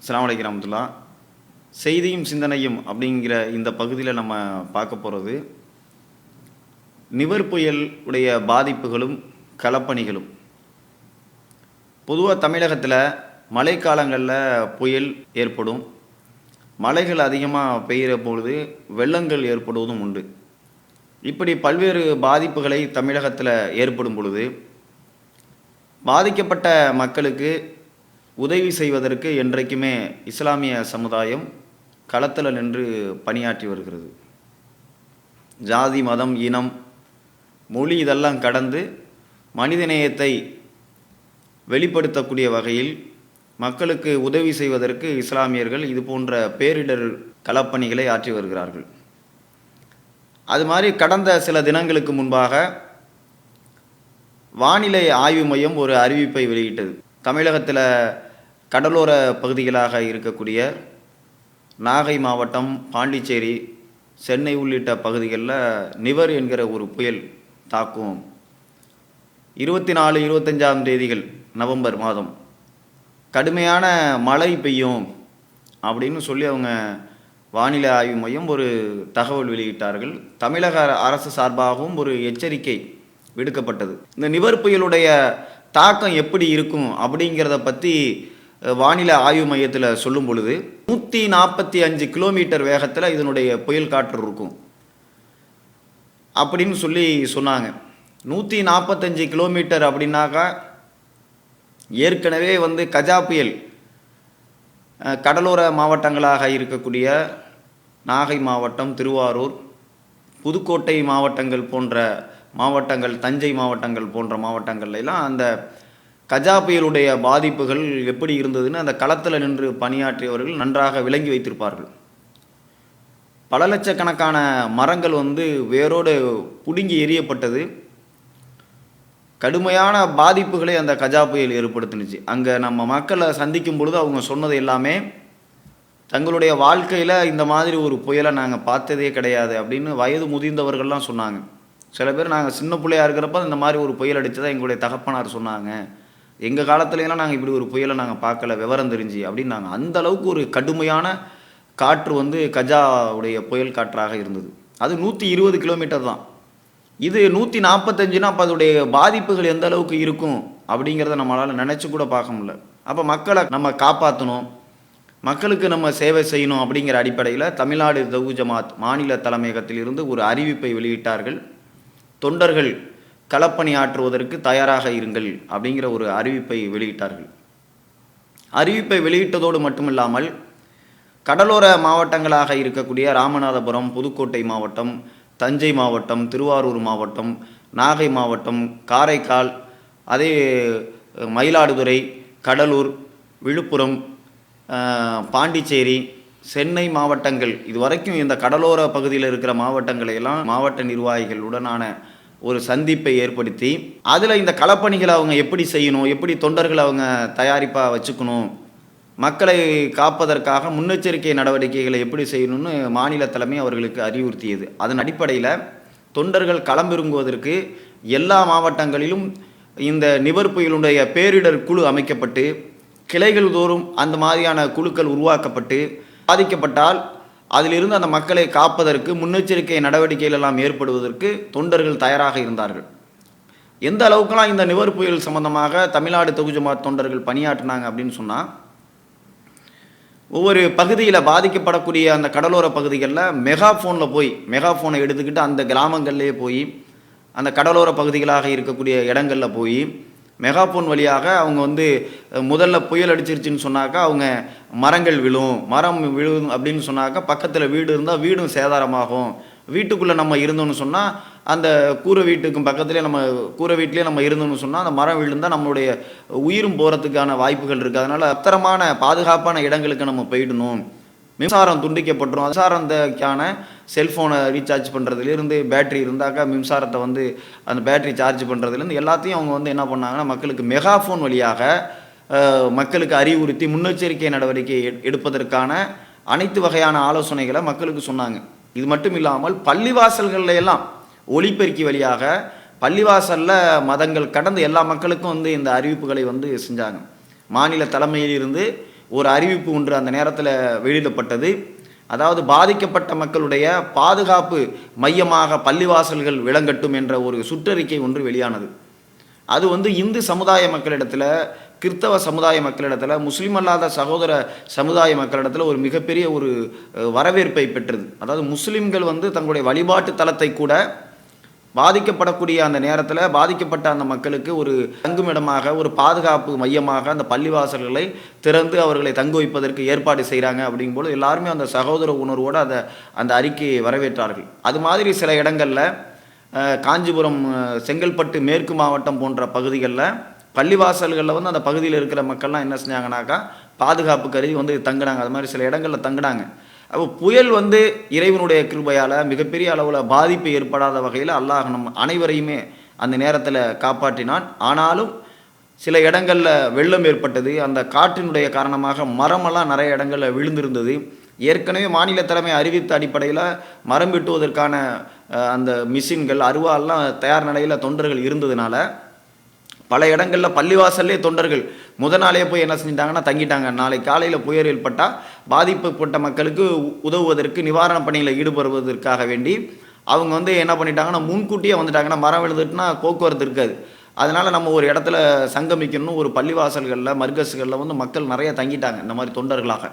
அஸ்ஸலாமு அலைக்கும் செய்தியும் சிந்தனையும் அப்படிங்கிற இந்த பகுதியில் நம்ம பார்க்க போகிறது நிவர் புயல் உடைய பாதிப்புகளும் களப்பணிகளும் பொதுவாக தமிழகத்தில் மழைக்காலங்களில் புயல் ஏற்படும். மழைகள் அதிகமாக பெய்கிற பொழுது வெள்ளங்கள் ஏற்படுவதும் உண்டு. இப்படி பல்வேறு பாதிப்புகளை தமிழகத்தில் ஏற்படும் பொழுது பாதிக்கப்பட்ட மக்களுக்கு உதவி செய்வதற்கு என்றைக்குமே இஸ்லாமிய சமுதாயம் களத்தில் நின்று பணியாற்றி வருகிறது. ஜாதி மதம் இனம் மொழி இதெல்லாம் கடந்து மனிதநேயத்தை வெளிப்படுத்தக்கூடிய வகையில் மக்களுக்கு உதவி செய்வதற்கு இஸ்லாமியர்கள் இது போன்ற பேரிடர் களப்பணிகளை ஆற்றி வருகிறார்கள். அது மாதிரி கடந்த சில தினங்களுக்கு முன்பாக வானிலை ஆய்வு மையம் ஒரு அறிவிப்பை வெளியிட்டது. தமிழகத்தில் கடலோர பகுதிகளாக இருக்கக்கூடிய நாகை மாவட்டம் பாண்டிச்சேரி சென்னை உள்ளிட்ட பகுதிகளில் நிவர் என்கிற ஒரு புயல் தாக்கும் இருபத்தி நாலு இருபத்தஞ்சாம் தேதிகள் நவம்பர் மாதம். கடுமையான மழை பெய்யும் அப்படின்னு சொல்லி அவங்க வானிலை ஆய்வு மையம் ஒரு தகவல் வெளியிட்டார்கள். தமிழக அரசு சார்பாகவும் ஒரு எச்சரிக்கை விடுக்கப்பட்டது. இந்த நிவர் புயலுடைய தாக்கம் எப்படி இருக்கும் அப்படிங்கிறத பற்றி வானிலை ஆய்வு மையத்தில் சொல்லும் பொழுது நூற்றி நாற்பத்தி அஞ்சு கிலோமீட்டர் வேகத்தில் இதனுடைய புயல் காற்று இருக்கும். அப்படின்னு சொல்லி சொன்னாங்க. நூற்றி நாற்பத்தஞ்சு கிலோமீட்டர் அப்படின்னாக்கா ஏற்கனவே வந்து கஜா புயல் கடலோர மாவட்டங்களாக இருக்கக்கூடிய நாகை மாவட்டம் திருவாரூர் புதுக்கோட்டை மாவட்டங்கள் போன்ற மாவட்டங்கள் தஞ்சை மாவட்டங்கள் போன்ற மாவட்டங்கள்ல எல்லாம் அந்த கஜா புயலுடைய பாதிப்புகள் எப்படி இருந்ததுன்னு அந்த களத்தில் நின்று பணியாற்றியவர்கள் நன்றாக விளங்கி வைத்திருப்பார்கள். பல லட்சக்கணக்கான மரங்கள் வந்து வேரோடு புடுங்கி எரியப்பட்டது கடுமையான பாதிப்புகளை அந்த கஜா புயல் ஏற்படுத்தினுச்சு. அங்கே நம்ம மக்களை சந்திக்கும் பொழுது அவங்க சொன்னது எல்லாமே தங்களுடைய வாழ்க்கையில் இந்த மாதிரி ஒரு புயலை நாங்கள் பார்த்ததே கிடையாது அப்படின்னு வயது முதிர்ந்தவர்கள்லாம் சொன்னாங்க. சில பேர் நாங்கள் சின்ன பிள்ளையா இருக்கிறப்ப இந்த மாதிரி ஒரு புயல் அடித்ததா எங்களுடைய தகப்பனார் சொன்னாங்க. எங்கள் காலத்துலலாம் நாங்கள் இப்படி ஒரு புயலை நாங்கள் பார்க்கல விவரம் தெரிஞ்சு அப்படின்னு அந்த அளவுக்கு ஒரு கடுமையான காற்று வந்து கஜாவுடைய புயல் காற்றாக இருந்தது. அது நூற்றி இருபது கிலோமீட்டர் தான். இது நூற்றி நாற்பத்தஞ்சுனா அப்போ அதோடைய பாதிப்புகள் எந்த அளவுக்கு இருக்கும் அப்படிங்கிறத நம்மளால் நினச்சி கூட பார்க்க முடியல. அப்போ மக்களை நம்ம காப்பாற்றணும் மக்களுக்கு நம்ம சேவை செய்யணும் அப்படிங்கிற அடிப்படையில் தமிழ்நாடு தகு ஜமாத் மாநில தலைமையகத்திலிருந்து ஒரு அறிவிப்பை வெளியிட்டார்கள் தொண்டர்கள். களப்பணி ஆற்றுவதற்கு தயாராக இருங்கள் அப்படிங்கிற ஒரு அறிவிப்பை வெளியிட்டார்கள். அறிவிப்பை வெளியிட்டதோடு மட்டுமில்லாமல் கடலோர மாவட்டங்களாக இருக்கக்கூடிய ராமநாதபுரம் புதுக்கோட்டை மாவட்டம் தஞ்சை மாவட்டம் திருவாரூர் மாவட்டம் நாகை மாவட்டம் காரைக்கால் அதே மயிலாடுதுறை கடலூர் விழுப்புரம் பாண்டிச்சேரி சென்னை மாவட்டங்கள். இது வரைக்கும் இந்த கடலோர பகுதியில் இருக்கிற மாவட்டங்களை எல்லாம் மாவட்ட நிர்வாகிகளுடனான ஒரு சந்திப்பை ஏற்படுத்தி அதில் இந்த களப்பணிகளை அவங்க எப்படி செய்யணும் எப்படி தொண்டர்களை அவங்க தயாரிப்பாக வச்சுக்கணும் மக்களை காப்பதற்காக முன்னெச்சரிக்கை நடவடிக்கைகளை எப்படி செய்யணும்னு மாநில தலைமை அவர்களுக்கு அறிவுறுத்தியது. அதன் அடிப்படையில் தொண்டர்கள் களமிறங்குவதற்கு எல்லா மாவட்டங்களிலும் இந்த நிவர் புயலுடைய பேரிடர் குழு அமைக்கப்பட்டு கிளைகள் தோறும் அந்த மாதிரியான குழுக்கள் உருவாக்கப்பட்டு பாதிக்கப்பட்டால் அதிலிருந்து அந்த மக்களை காப்பதற்கு முன்னெச்சரிக்கை நடவடிக்கைகள் எல்லாம் ஏற்படுவதற்கு தொண்டர்கள் தயாராக இருந்தார்கள். எந்த அளவுக்குலாம் இந்த நிவர் புயல் சம்பந்தமாக தமிழ்நாடு தொகுஜமா தொண்டர்கள் பணியாற்றினாங்க அப்படின்னு சொன்னால் ஒவ்வொரு பகுதியில் பாதிக்கப்படக்கூடிய அந்த கடலோர பகுதிகளில் மெகா ஃபோனில் போய் மெகா ஃபோனை எடுத்துக்கிட்டு அந்த கிராமங்கள்லேயே போய் அந்த கடலோர பகுதிகளாக இருக்கக்கூடிய இடங்களில் போய் மெகாஃபோன் வழியாக அவங்க வந்து முதல்ல புயல் அடிச்சிருச்சுன்னு சொன்னாக்கா அவங்க மரங்கள் விழும் மரம் விழும் அப்படின்னு சொன்னாக்கா பக்கத்தில் வீடு இருந்தால் வீடும் சேதாரமாகும். வீட்டுக்குள்ளே நம்ம இருந்தோம்னு சொன்னால் அந்த கூரை வீட்டுக்கும் பக்கத்துலேயே நம்ம கூரை வீட்டிலே நம்ம இருந்தோம்னு சொன்னால் அந்த மரம் விழுந்தால் நம்மளுடைய உயிரும் போகிறதுக்கான வாய்ப்புகள் இருக்குது அதனால் அத்தரமான பாதுகாப்பான இடங்களுக்கு நம்ம போயிடணும். மின்சாரம் துண்டிக்கப்பட்டுரும். மின்சாரத்துக்கான செல்ஃபோனை ரீசார்ஜ் பண்ணுறதுலேருந்து பேட்டரி இருந்தாக்கா மின்சாரத்தை வந்து அந்த பேட்டரி சார்ஜ் பண்ணுறதுலேருந்து எல்லாத்தையும் அவங்க வந்து என்ன பண்ணாங்கன்னா மக்களுக்கு மெகாஃபோன் வழியாக மக்களுக்கு அறிவுறுத்தி முன்னெச்சரிக்கை நடவடிக்கை எடுப்பதற்கான அனைத்து வகையான ஆலோசனைகளை மக்களுக்கு சொன்னாங்க. இது மட்டும் இல்லாமல் பள்ளிவாசல்கள்ல எல்லாம் ஒளிப்பெருக்கி வழியாக பள்ளிவாசலில் மதங்கள் கடந்த எல்லா மக்களுக்கும் வந்து இந்த அறிவிப்புகளை வந்து செஞ்சாங்க. மாநில தலைமையிலிருந்து ஒரு அறிவிப்பு ஒன்று அந்த நேரத்தில் வெளியிடப்பட்டது. அதாவது பாதிக்கப்பட்ட மக்களுடைய பாதுகாப்பு மையமாக பள்ளிவாசல்கள் விளங்கட்டும் என்ற ஒரு சுற்றறிக்கை ஒன்று வெளியானது. அது வந்து இந்து சமுதாய மக்களிடத்தில் கிறிஸ்தவ சமுதாய மக்களிடத்தில் முஸ்லீம் அல்லாத சகோதர சமுதாய மக்களிடத்தில் ஒரு மிகப்பெரிய ஒரு வரவேற்பை பெற்றது. அதாவது முஸ்லீம்கள் வந்து தங்களுடைய வழிபாட்டு தலத்தை கூட பாதிக்கப்படக்கூடிய அந்த நேரத்தில் பாதிக்கப்பட்ட அந்த மக்களுக்கு ஒரு தங்குமிடமாக ஒரு பாதுகாப்பு மையமாக அந்த பள்ளிவாசல்களை திறந்து அவர்களை தங்க வைப்பதற்கு ஏற்பாடு செய்கிறாங்க அப்படிங்கும்போது எல்லாருமே அந்த சகோதர உணர்வோடு அதை அந்த அறிக்கையை வரவேற்றார்கள். அது மாதிரி சில இடங்களில் காஞ்சிபுரம் செங்கல்பட்டு மேற்கு மாவட்டம் போன்ற பகுதிகளில் பள்ளிவாசல்களில் வந்து அந்த பகுதியில் இருக்கிற மக்கள்லாம் என்ன செஞ்சாங்கனாக்கா பாதுகாப்பு கருதி வந்து தங்கினாங்க. அது மாதிரி சில இடங்களில் தங்கினாங்க. அப்போ புயல் வந்து இறைவனுடைய கிருபையால் மிகப்பெரிய அளவில் பாதிப்பு ஏற்படாத வகையில் அல்லாஹ் நம் அனைவரையுமே அந்த நேரத்தில் காப்பாற்றினான். ஆனாலும் சில இடங்களில் வெள்ளம் ஏற்பட்டது. அந்த காற்றினுடைய காரணமாக மரமெல்லாம் நிறைய இடங்களில் விழுந்திருந்தது. ஏற்கனவே மாநில தலைமை அறிவித்த அடிப்படையில் மரம் வெட்டுவதற்கான அந்த மிஷின்கள் அருவாலாம் தயார் நிலையில் தொண்டர்கள் இருந்ததுனால பல இடங்களில் பள்ளிவாசல்லே தொண்டர்கள் முத நாளே போய் என்ன செஞ்சிட்டாங்கன்னா தங்கிட்டாங்க. நாளை காலையில் புயல் ஏற்பட்டால் பாதிப்புப்பட்ட மக்களுக்கு உ- உதவுவதற்கு நிவாரணப் பணியில் ஈடுபடுவதற்காக வேண்டி அவங்க வந்து என்ன பண்ணிட்டாங்கன்னா முன்கூட்டியே வந்துட்டாங்கன்னா மரம் விழுந்துட்டுனா போக்குவரத்து இருக்காது. அதனால் நம்ம ஒரு இடத்துல சங்கமிக்கணும் ஒரு பள்ளிவாசல்களில் மர்கஸ்களில் வந்து மக்கள் நிறைய தங்கிட்டாங்க இந்த மாதிரி தொண்டர்களாக.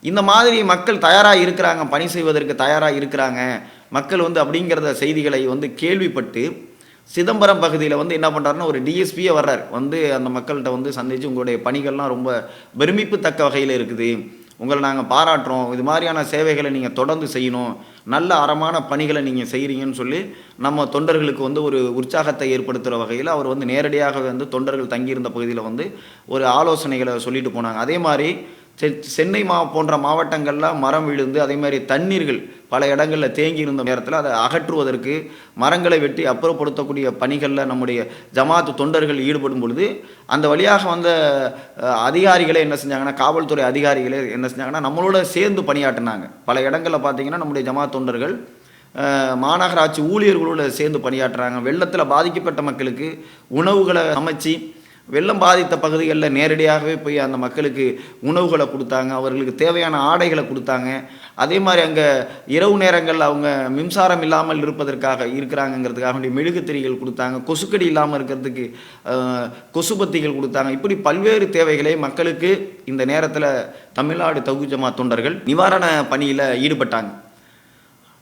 இந்த மாதிரி மக்கள் தயாராக இருக்கிறாங்க பணி செய்வதற்கு தயாராக இருக்கிறாங்க. மக்கள் வந்து அப்படிங்கிறத செய்திகளை வந்து கேள்விப்பட்டு சிதம்பரம் பகுதியில் வந்து என்ன பண்ணுறாருன்னா ஒரு டிஎஸ்பியே வர்றார். வந்து அந்த மக்கள்கிட்ட வந்து சந்தித்து உங்களுடைய பணிகள்லாம் ரொம்ப பெருமிப்புத்தக்க வகையில் இருக்குது. உங்களை நாங்கள் பாராட்டுறோம். இது மாதிரியான சேவைகளை நீங்கள் தொடர்ந்து செய்யணும். நல்ல அறமான பணிகளை நீங்கள் செய்கிறீங்கன்னு சொல்லி நம்ம தொண்டர்களுக்கு வந்து ஒரு உற்சாகத்தை ஏற்படுத்துகிற வகையில் அவர் வந்து நேரடியாக வந்து தொண்டர்கள் தங்கியிருந்த பகுதியில் வந்து ஒரு ஆலோசனைகளை சொல்லிட்டு போனாங்க. அதே மாதிரி செ- சென்னை மா போன்ற மாவட்டங்களில் மரம் விழுந்து அதே மாதிரி தண்ணீர்கள் பல இடங்களில் தேங்கி இருந்த நேரத்தில் அதை அகற்றுவதற்கு மரங்களை வெட்டி அப்புறப்படுத்தக்கூடிய பணிகளில் நம்முடைய ஜமாத்து தொண்டர்கள் ஈடுபடும் பொழுது அந்த வழியாக வந்த அதிகாரிகளே என்ன செஞ்சாங்கன்னா காவல்துறை அதிகாரிகளே என்ன செஞ்சாங்கன்னா நம்மளோட சேர்ந்து பணியாற்றினாங்க. பல இடங்களில் பார்த்தீங்கன்னா நம்முடைய ஜமாத் தொண்டர்கள் மாநகராட்சி ஊழியர்களோட சேர்ந்து பணியாற்றுறாங்க. வெள்ளத்தில் பாதிக்கப்பட்ட மக்களுக்கு உணவுகளை அமைச்சு வெள்ளம் பாதித்த பகுதிகளில் நேரடியாகவே போய் அந்த மக்களுக்கு உணவுகளை கொடுத்தாங்க அவர்களுக்கு தேவையான ஆடைகளை கொடுத்தாங்க. அதே மாதிரி அங்கே இரவு நேரங்கள் அவங்க மின்சாரம் இல்லாமல் இருப்பதற்காக இருக்கிறாங்கங்கிறதுக்காக வேண்டிய மெழுகுத்திரிகள் கொடுத்தாங்க கொசுக்கடி இல்லாமல் இருக்கிறதுக்கு கொசுபத்திகள் கொடுத்தாங்க. இப்படி பல்வேறு தேவைகளை மக்களுக்கு இந்த நேரத்தில் தமிழ்நாடு தகுஜமா தொண்டர்கள் நிவாரண பணியில் ஈடுபட்டாங்க.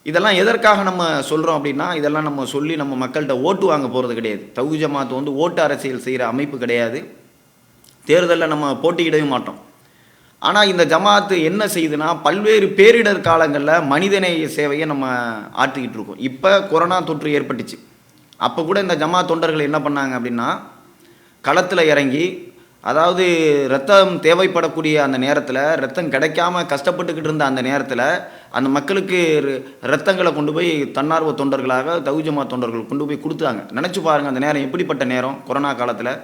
இதெல்லாம் எதற்காக நம்ம சொல்கிறோம் அப்படின்னா இதெல்லாம் நம்ம சொல்லி நம்ம மக்கள்கிட்ட ஓட்டு வாங்க போகிறது கிடையாது. தகுதி ஜமாத்து வந்து ஓட்டு அரசியல் செய்கிற அமைப்பு கிடையாது. தேர்தலில் நம்ம போட்டியிடவே மாட்டோம். ஆனால் இந்த ஜமாத்து என்ன செய்யுதுன்னா பல்வேறு பேரிடர் காலங்களில் மனிதநேய சேவையை நம்ம ஆற்றிக்கிட்டு இருக்கோம். இப்போ கொரோனா தொற்று ஏற்பட்டுச்சு. அப்போ கூட இந்த ஜமாத் தொண்டர்கள் என்ன பண்ணாங்க அப்படின்னா களத்தில் இறங்கி அதாவது ரத்தம் தேவைப்படக்கூடிய அந்த நேரத்தில் ரத்தம் கிடைக்காம கஷ்டப்பட்டுக்கிட்டு இருந்த அந்த நேரத்தில் அந்த மக்களுக்கு ரத்தங்களை கொண்டு போய் தன்னார்வ தொண்டர்களாக தகுஜமா தொண்டர்கள் கொண்டு போய் கொடுத்தாங்க. நினச்சி பாருங்கள் அந்த நேரம் எப்படிப்பட்ட நேரம்? கொரோனா காலத்தில்.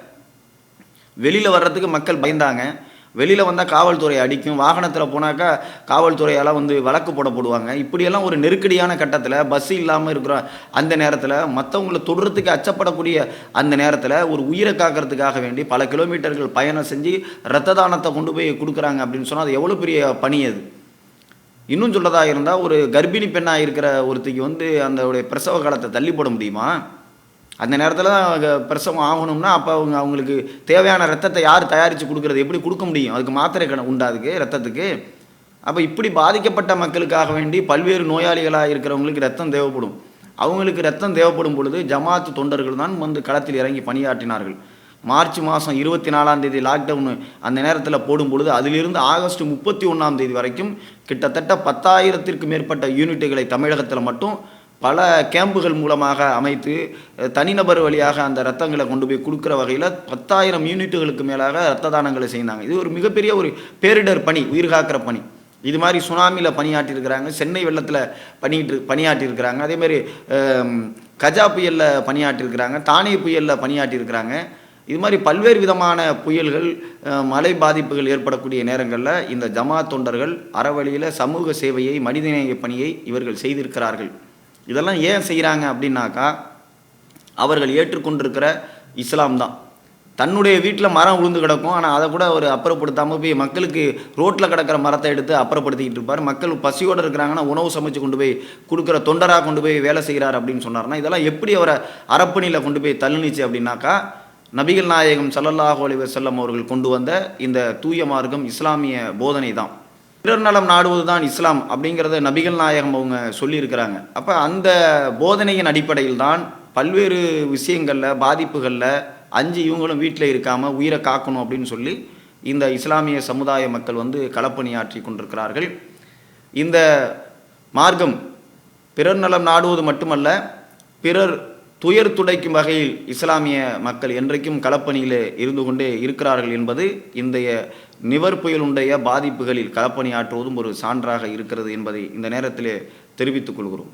வெளியில் வர்றதுக்கு மக்கள் பயந்தாங்க. வெளியில் வந்தால் காவல்துறை அடிக்கும். வாகனத்தில் போனாக்கா காவல்துறையால் வந்து வழக்கு போட போடுவாங்க இப்படியெல்லாம் ஒரு நெருக்கடியான கட்டத்தில் பஸ் இல்லாமல் இருக்கிற அந்த நேரத்தில் மற்றவங்களை தொடுறதுக்கு அச்சப்படக்கூடிய அந்த நேரத்தில் ஒரு உயிரை காக்கிறதுக்காக வேண்டி பல கிலோமீட்டர்கள் பயணம் செஞ்சு ரத்த தானத்தை கொண்டு போய் கொடுக்குறாங்க அப்படின்னு சொன்னால் அது எவ்வளோ பெரிய பணி அது? இன்னும் சொல்லதா இருந்தால் ஒரு கர்ப்பிணி பெண்ணாக இருக்கிற ஒருத்திக்கு வந்து அந்த பிரசவ காலத்தை தள்ளி போட முடியுமா? அந்த நேரத்தில் தான் பிரசவம் ஆகணும்னா அப்போ அவங்க அவங்களுக்கு தேவையான ரத்தத்தை யார் தயாரித்து கொடுக்குறது? எப்படி கொடுக்க முடியும்? அதுக்கு மாத்திரை கண உண்டா அதுக்கு ரத்தத்துக்கு? அப்போ இப்படி பாதிக்கப்பட்ட மக்களுக்காக வேண்டி பல்வேறு நோயாளிகளாக இருக்கிறவங்களுக்கு ரத்தம் தேவைப்படும். அவங்களுக்கு ரத்தம் தேவைப்படும் பொழுது ஜமாத்து தொண்டர்கள் தான் வந்து களத்தில் இறங்கி பணியாற்றினார்கள். மார்ச் மாதம் இருபத்தி நாலாம் தேதி லாக்டவுன் அந்த நேரத்தில் போடும் பொழுது அதிலிருந்து ஆகஸ்ட் முப்பத்தி ஒன்றாம் தேதி வரைக்கும் கிட்டத்தட்ட பத்தாயிரத்திற்கு மேற்பட்ட யூனிட்டுகளை தமிழகத்தில் மட்டும் பல கேம்புகள் மூலமாக அமைத்து தனிநபர் வழியாக அந்த ரத்தங்களை கொண்டு போய் கொடுக்குற வகையில் பத்தாயிரம் யூனிட்டுகளுக்கு மேலாக ரத்த தானங்களை செய்தாங்க. இது ஒரு மிகப்பெரிய ஒரு பேரிடர் பணி உயிர் காக்கிற பணி. இது மாதிரி சுனாமியில் பணியாற்றியிருக்கிறாங்க சென்னை வெள்ளத்தில் பணியிட்டு பணியாற்றியிருக்கிறாங்க. அதேமாதிரி கஜா புயலில் பணியாற்றியிருக்கிறாங்க தானே புயலில் பணியாற்றியிருக்கிறாங்க. இது மாதிரி பல்வேறு விதமான புயல்கள் மலை மழை பாதிப்புகள் ஏற்படக்கூடிய நேரங்களில் இந்த ஜமாத் தொண்டர்கள் அறவழியில் சமூக சேவையை மனிதநேய பணியை இவர்கள் செய்திருக்கிறார்கள். இதெல்லாம் ஏன் செய்கிறாங்க அப்படின்னாக்கா அவர்கள் ஏற்றுக்கொண்டிருக்கிற இஸ்லாம் தான். தன்னுடைய வீட்டில் மரம் விழுந்து கிடக்கும் ஆனால் அதை கூட அவர் அப்புறப்படுத்தாமல் போய் மக்களுக்கு ரோட்டில் கிடக்கிற மரத்தை எடுத்து அப்புறப்படுத்திக்கிட்டு இருப்பார். மக்கள் பசியோடு இருக்கிறாங்கன்னா உணவு சமைச்சு கொண்டு போய் கொடுக்குற தொண்டராக கொண்டு போய் வேலை செய்கிறார் அப்படின்னு சொன்னார்னா இதெல்லாம் எப்படி அவரை அரப்பணியில் கொண்டு போய் தள்ளுனிச்சு அப்படின்னாக்கா நபிகள் நாயகம் ஸல்லல்லாஹு அலி வசல்லம் அவர்கள் கொண்டு வந்த இந்த தூய மார்க்கம் இஸ்லாமிய போதனை தான். பிறர் நலம் நாடுவது தான் இஸ்லாம் அப்படிங்கிறத நபிகள் நாயகம் அவங்க சொல்லியிருக்கிறாங்க. அப்போ அந்த போதனையின் அடிப்படையில் தான் பல்வேறு விஷயங்களில் பாதிப்புகளில் அஞ்சு இவங்களும் வீட்டில் இருக்காமல் உயிரை காக்கணும் அப்படின்னு சொல்லி இந்த இஸ்லாமிய சமுதாய மக்கள் வந்து களப்பணியாற்றி கொண்டிருக்கிறார்கள். இந்த மார்க்கம் பிறர் நலம் நாடுவது மட்டுமல்ல பிறர் துயர் துடைக்கும் வகையில் இஸ்லாமிய மக்கள் என்றைக்கும் களப்பணியில் இருந்து கொண்டே இருக்கிறார்கள் என்பது இன்றைய நிவர் புயலுடைய பாதிப்புகளில் களப்பணியாற்றுவதும் ஒரு சான்றாக இருக்கிறது என்பதை இந்த நேரத்திலே தெரிவித்துக் கொள்கிறோம்.